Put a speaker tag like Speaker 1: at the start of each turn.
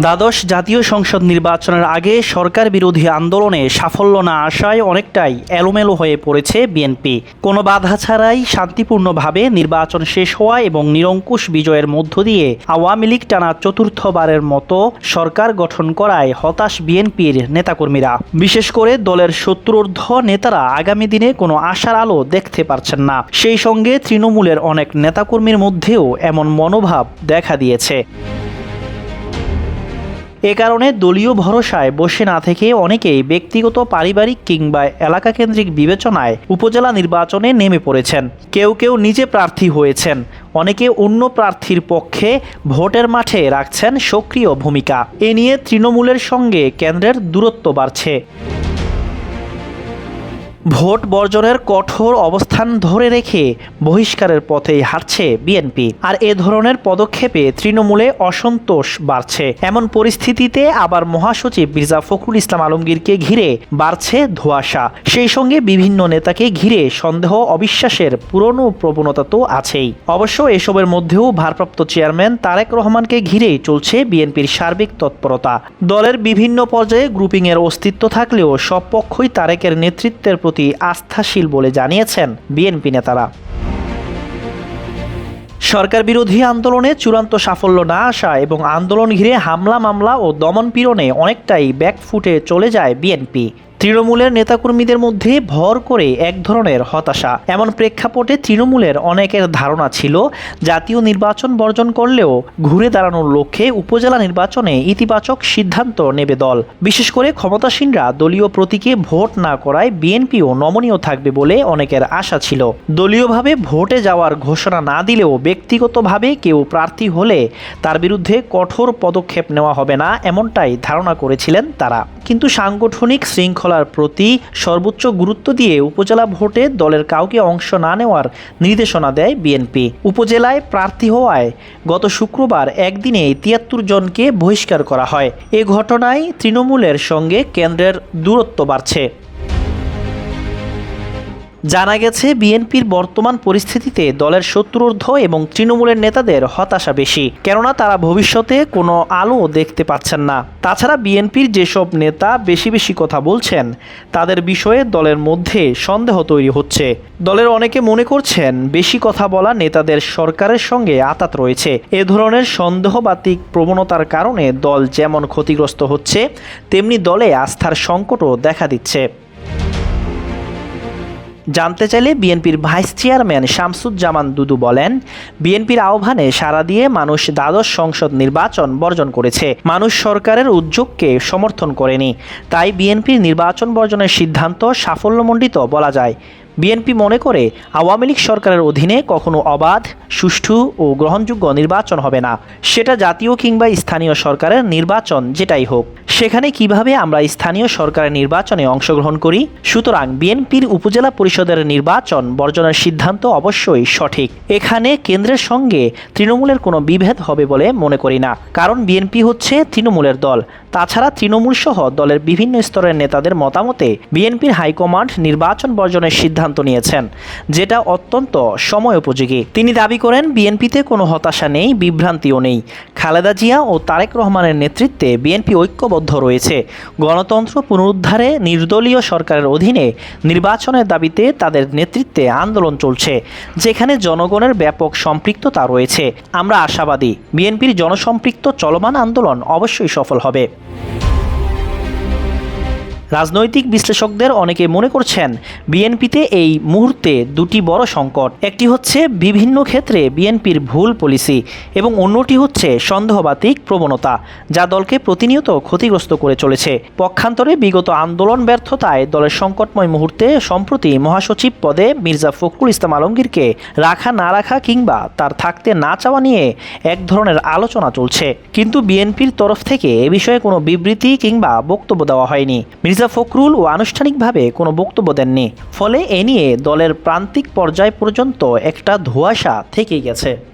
Speaker 1: দ্বাদশ জাতীয় সংসদ নির্বাচনের আগে সরকার বিরোধী আন্দোলনে সাফল্য না আসায় অনেকটাই এলোমেলো হয়ে পড়েছে বিএনপি। কোনো বাধা ছাড়াই শান্তিপূর্ণভাবে নির্বাচন শেষ হওয়া এবং নিরঙ্কুশ বিজয়ের মধ্য দিয়ে আওয়ামী লীগ টানা চতুর্থবারের মতো সরকার গঠন করায় হতাশ বিএনপির নেতাকর্মীরা। বিশেষ করে দলের শত্রুর্ধ নেতারা আগামী দিনে কোনো আশার আলো দেখতে পারছেন না। সেই সঙ্গে তৃণমূলের অনেক নেতাকর্মীর মধ্যেও এমন মনোভাব দেখা দিয়েছে। এ কারণে দলীয় ভরসায় বসে না থেকে অনেকেই ব্যক্তিগত, পারিবারিক কিংবা এলাকা কেন্দ্রিক বিবেচনায় উপজেলা নির্বাচনে নেমে পড়েছেন। কেউ কেউ নিজে প্রার্থী হয়েছেন। অনেকে অন্য প্রার্থীর পক্ষে ভোটের মাঠে রাখছেন সক্রিয় ভূমিকা। এ নিয়ে তৃণমূলের সঙ্গে কেন্দ্রের দূরত্ব বাড়ছে। ভোট বর্জনের কঠোর অবস্থান ধরে রেখে বহিষ্কারের পথেই হাঁটছে বিএনপি। আর এ ধরনের পদক্ষেপে তৃণমূলে অসন্তোষ বাড়ছে। এমন পরিস্থিতিতে আবার মহাসচিব মির্জা ফখরুল ইসলাম আলমগীরকে ঘিরে বাড়ছে ধোঁয়াশা। সেই সঙ্গে বিভিন্ন নেতাকে ঘিরে সন্দেহ, অবিশ্বাসের পুরনো প্রবণতা তো আছেই। অবশ্য এসবের মধ্যেও ভারপ্রাপ্ত চেয়ারম্যান তারেক রহমানকে ঘিরেই চলছে বিএনপির সার্বিক তৎপরতা। দলের বিভিন্ন পর্যায়ে গ্রুপিংয়ের অস্তিত্ব থাকলেও সব পক্ষই তারেকের নেতৃত্বের প্রতি আস্থাশীল বলে জানিয়েছেন বিএনপি নেতারা। সরকার বিরোধী আন্দোলনে চূড়ান্ত সাফল্য না আসা এবং আন্দোলন ঘিরে হামলা মামলা ও দমন পীড়নে অনেকটাই ব্যাকফুটে চলে যায় বিএনপি। তৃণমূলের নেতাকর্মীদের মধ্যে ভর করে এক ধরনের হতাশা। এমন প্রেক্ষাপটে তৃণমূলের অনেকের ধারণা ছিল, জাতীয় নির্বাচন বর্জন করলেও ঘুরে দাঁড়ানোর লক্ষ্যে উপজেলা নির্বাচনে ইতিবাচক সিদ্ধান্ত নেবে দল। বিশেষ করে ক্ষমতাসীনরা দলীয় প্রতীকে ভোট না করায় বিএনপিও নমনীয় থাকবে বলে অনেকের আশা ছিল। দলীয়ভাবে ভোটে যাওয়ার ঘোষণা না দিলেও ব্যক্তিগতভাবে কেউ প্রার্থী হলে তার বিরুদ্ধে কঠোর পদক্ষেপ নেওয়া হবে না, এমনটাই ধারণা করেছিলেন তারা। কিন্তু সাংগঠনিক শৃঙ্খলার প্রতি সর্বোচ্চ গুরুত্ব দিয়ে উপজেলা ভোটে দলের কাউকে অংশ না নেওয়ার নির্দেশনা দেয় বিএনপি। উপজেলায় প্রার্থী হওয়ায় গত শুক্রবার একদিনে তিয়াত্তর জনকে বহিষ্কার করা হয়। এ ঘটনায় তৃণমূলের সঙ্গে কেন্দ্রের দূরত্ব বাড়ছে। জানা গেছে, বিএনপির বর্তমান পরিস্থিতিতে দলের শত্রুর্ধ এবং তৃণমূলের নেতাদের হতাশা বেশি। কেননা তারা ভবিষ্যতে কোনো আলো দেখতে পাচ্ছেন না। তাছাড়া বিএনপির যেসব নেতা বেশি বেশি কথা বলছেন, তাদের বিষয়ে দলের মধ্যে সন্দেহ তৈরি হচ্ছে। দলের অনেকে মনে করছেন, বেশি কথা বলা নেতাদের সরকারের সঙ্গে আতাত রয়েছে। এ ধরনের সন্দেহবাতিক প্রবণতার কারণে দল যেমন ক্ষতিগ্রস্ত হচ্ছে, তেমনি দলে আস্থার সংকটও দেখা দিচ্ছে। জানতে চাইলে বিএনপির ভাইস চেয়ারম্যান শামসুজ্জামান দুদু বলেন, বিএনপির আহ্বানে সারা দিয়ে মানুষ দ্বাদশ সংসদ নির্বাচন বর্জন করেছে। মানুষ সরকারের উদ্যোগকে সমর্থন করেনি। তাই বিএনপির নির্বাচন বর্জনের সিদ্ধান্ত সাফল্যমণ্ডিত বলা যায়। বিএনপি মনে করে আওয়ামী লীগ সরকারের অধীনে কখনো অবাধ, সুষ্ঠু ও গ্রহণযোগ্য নির্বাচন হবে না। সেটা জাতীয় কিংবা স্থানীয় সরকারের নির্বাচন যেটাই হোক। সেখানে কীভাবে আমরা স্থানীয় সরকারের নির্বাচনে অংশগ্রহণ করি? সুতরাং বিএনপির উপজেলা পরিষদের নির্বাচন বর্জনের সিদ্ধান্ত অবশ্যই সঠিক। এখানে কেন্দ্রের সঙ্গে তৃণমূলের কোনো বিভেদ হবে বলে মনে করি না। কারণ বিএনপি হচ্ছে তৃণমূলের দল। তাছাড়া তৃণমূল সহ দলের বিভিন্ন স্তরের নেতাদের মতামতে বিএনপির হাইকমান্ড নির্বাচন বর্জনের সিদ্ধান্ত নিয়েছেন, যেটা অত্যন্ত সময় উপযোগী তিনি দাবি করেন, বিএনপিতে কোনো হতাশা নেই, বিভ্রান্তিও নেই। খালেদা জিয়া ও তারেক রহমানের নেতৃত্বে বিএনপি ঐক্যবদ্ধ রয়েছে। গণতন্ত্র পুনরুদ্ধারে নির্দলীয় সরকারের অধীনে নির্বাচনের দাবিতে তাদের নেতৃত্বে আন্দোলন চলছে, যেখানে জনগণের ব্যাপক সম্পৃক্ততা রয়েছে। আমরা আশাবাদী, বিএনপির জনসম্পৃক্ত চলমান আন্দোলন অবশ্যই সফল হবে। রাজনৈতিক বিশ্লেষকদের অনেকে মনে করছেন বিএনপিতে এই মুহূর্তে দুটি বড় সংকট। একটি হচ্ছে বিভিন্ন ক্ষেত্রে বিএনপির ভুল পলিসি এবং অন্যটি হচ্ছে সন্দেহবাতিক প্রবণতা, যা দলকে প্রতিনিয়ত ক্ষতিগ্রস্ত করে চলেছে। পক্ষান্তরে বিগত আন্দোলন ব্যর্থতায় দলের সংকটময় মুহূর্তে সম্প্রতি মহাসচিব পদে মির্জা ফখরুল ইসলাম আলমগীরকে রাখা না রাখা কিংবা তার থাকতে না চাওয়া নিয়ে এক ধরনের আলোচনা চলছে। কিন্তু বিএনপির তরফ থেকে এ বিষয়ে কোনো বিবৃতি কিংবা বক্তব্য দেওয়া হয়নি। মির্জা ফখরুল ও আনুষ্ঠানিকভাবে কোনো বক্তব্য দেননি। ফলে এ নিয়ে দলের প্রান্তিক পর্যায় পর্যন্ত একটা ধোঁয়াশা থেকে গেছে।